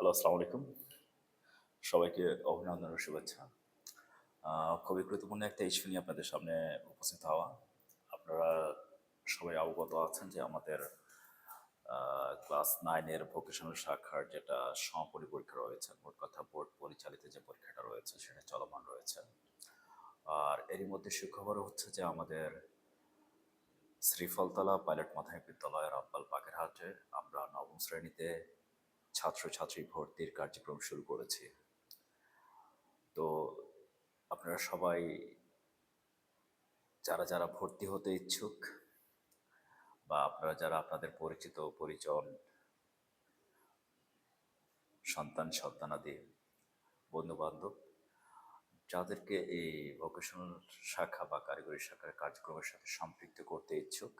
Hello আসসালামু আলাইকুম সবাইকে অভিনন্দন ও শুভেচ্ছা। খুবই গুরুত্বপূর্ণ একটা ইস্যু নিয়ে আপনাদের সামনে উপস্থিত হওয়া। আপনারা সবাই অবগত আছেন যে আমাদের ক্লাস নাইনের ভোকেশনাল শাখার যেটা সমাপনী পরীক্ষা রয়েছে, মোট কথা বোর্ড পরিচালিত যে পরীক্ষাটা রয়েছে সেটা চলমান রয়েছে। আর এরই মধ্যে সুখবর হচ্ছে যে আমাদের শ্রীফলতলা পাইলট মাধ্যমিক বিদ্যালয়ের আব্বাল বাগেরহাটে আমরা নবম শ্রেণীতে ছাত্রছাত্রী ভর্তির কার্যক্রম শুরু করেছি। তো আপনারা সবাই যারা যারা ভর্তি হতে ইচ্ছুক বা আপনারা যারা আপনাদের পরিচিত পরিজন, সন্তান, সন্তানাদি বন্ধু বান্ধব যাদেরকে এই ভোকেশনাল শাখা বা কারিগরি শাখার কার্যক্রমের সাথে সম্পৃক্ত করতে ইচ্ছুক,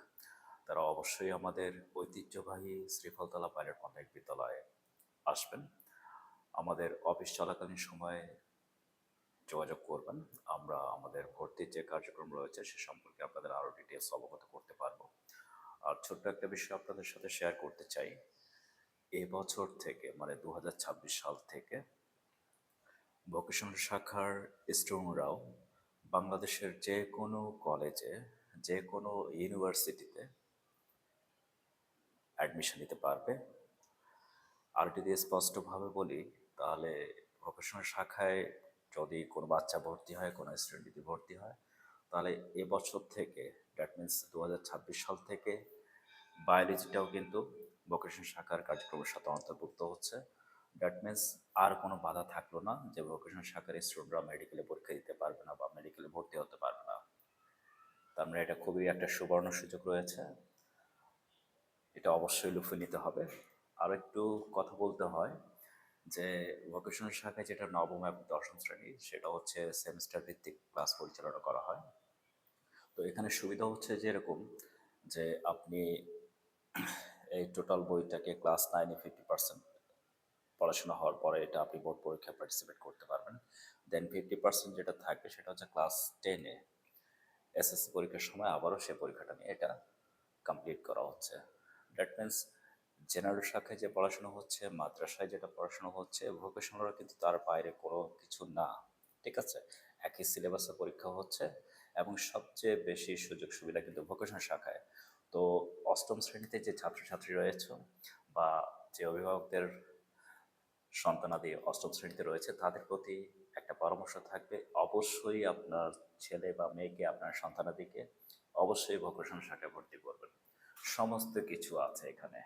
তারা অবশ্যই আমাদের ঐতিহ্যবাহী শ্রীফলতলা পাইলট মাধ্যমিক বিদ্যালয়ে আসবেন। আমাদের অফিস চলাকালীন সময়ে যোগাযোগ করবেন। আমরা আমাদের ভর্তির যে কার্যক্রম রয়েছে, সে সম্পর্কে আপনাদের আরও ডিটেলস অবগত করতে পারব। আর ছোট্ট একটা বিষয় আপনাদের সাথে শেয়ার করতে চাই। এ বছর থেকে মানে দু হাজার ছাব্বিশ সাল থেকে ভোকেশনাল শাখার স্টুডেন্টরাও বাংলাদেশের যে কোনো কলেজে যে কোনো ইউনিভার্সিটিতে অ্যাডমিশন নিতে পারবে। আর যদি স্পষ্টভাবে বলি, তাহলে ভোকেশনাল শাখায় যদি কোনো বাচ্চা ভর্তি হয়, কোনো স্টুডেন্ট যদি ভর্তি হয়, তাহলে এবছর থেকে দ্যাট মিন্স দু সাল থেকে বায়োলজিটাও কিন্তু ভোকেশনাল শাখার কার্যক্রমের সাথে অন্তর্ভুক্ত হচ্ছে। দ্যাট মিন্স আর কোনো বাধা থাকল না যে ভোকেশনাল শাখার স্টুডেন্টরা মেডিকেলে পরীক্ষা দিতে পারবে না বা মেডিকেলে ভর্তি হতে পারবে না। তার মানে এটা খুবই একটা সুবর্ণ সুযোগ রয়েছে। এটা অবশ্যই লুফে নিতে হবে। আর একটু কথা বলতে হয় যে ভোকেশনাল শাখায় যেটা নবম এবং দশম শ্রেণি, সেটা হচ্ছে সেমিস্টার ভিত্তিক ক্লাস পরিচালনা করা হয়। তো এখানে সুবিধা হচ্ছে যে এরকম যে আপনি এই টোটাল বইটাকে ক্লাস নাইনে ফিফটি পার্সেন্ট পড়াশোনা হওয়ার পরে এটা আপনি বোর্ড পরীক্ষায় পার্টিসিপেট করতে পারবেন। দেন ফিফটি পার্সেন্ট যেটা থাকবে সেটা হচ্ছে ক্লাস টেনে এসএসসি পরীক্ষার সময় আবারও সে পরীক্ষাটা নিয়ে এটা কমপ্লিট করা হচ্ছে। দ্যাট মিন্স জেনারেল শাখায় যে পড়াশোনা হচ্ছে, মাদ্রাসায় যেটা পড়াশোনা হচ্ছে ভোকেশনালরা কিন্তু তার বাইরে কোনো কিছু না। ঠিক আছে? একই সিলেবাসে পরীক্ষা হচ্ছে এবং সবচেয়ে বেশি সুযোগ সুবিধা কিন্তু ভোকেশনাল শাখায়। তো অষ্টম শ্রেণীতে যে ছাত্রছাত্রী রয়েছে বা যে অভিভাবকদের সন্তানাদি অষ্টম শ্রেণীতে রয়েছে, তাদের প্রতি একটা পরামর্শ থাকবে, অবশ্যই আপনার ছেলে বা মেয়েকে, আপনার সন্তানাদিকে অবশ্যই ভোকেশনাল শাখায় ভর্তি করবেন। সমস্ত কিছু আছে এখানে।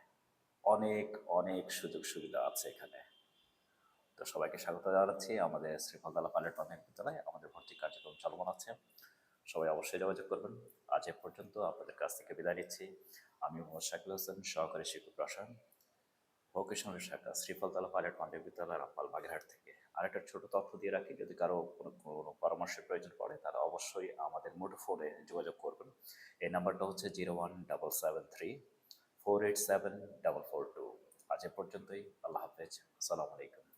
অনেক অনেক সুযোগ সুবিধা আছে এখানে। তো সবাইকে স্বাগত জানাচ্ছি। আমাদের শ্রীফলতলা পাইলট মাধ্যমিক বিদ্যালয়ে আমাদের ভর্তি কার্যক্রম চলমান আছে। সবাই অবশ্যই যোগাযোগ করবেন। আজ এ পর্যন্ত আপনাদের কাছ থেকে বিদায় নিচ্ছি। আমি মোহাম্মদ শাকিল হোসেন, সহকারী শিক্ষক রসায়ন, ভোকেশনাল শাখা, শ্রীফলতলা পাইলট মাধ্যমিক বিদ্যালয় রামপাল বাগেরহাট থেকে। আর একটা ছোট তথ্য দিয়ে রাখি, যদি কারও কোনো কোনো পরামর্শের প্রয়োজন পড়ে, তাহলে অবশ্যই আমাদের মুঠোফোনে যোগাযোগ করবেন। এই নাম্বারটা হচ্ছে zero one double seven three four eight seven double four two আজ এ পর্যন্তই। আল্লাহ হাফেজ। আসসালামু আলাইকুম।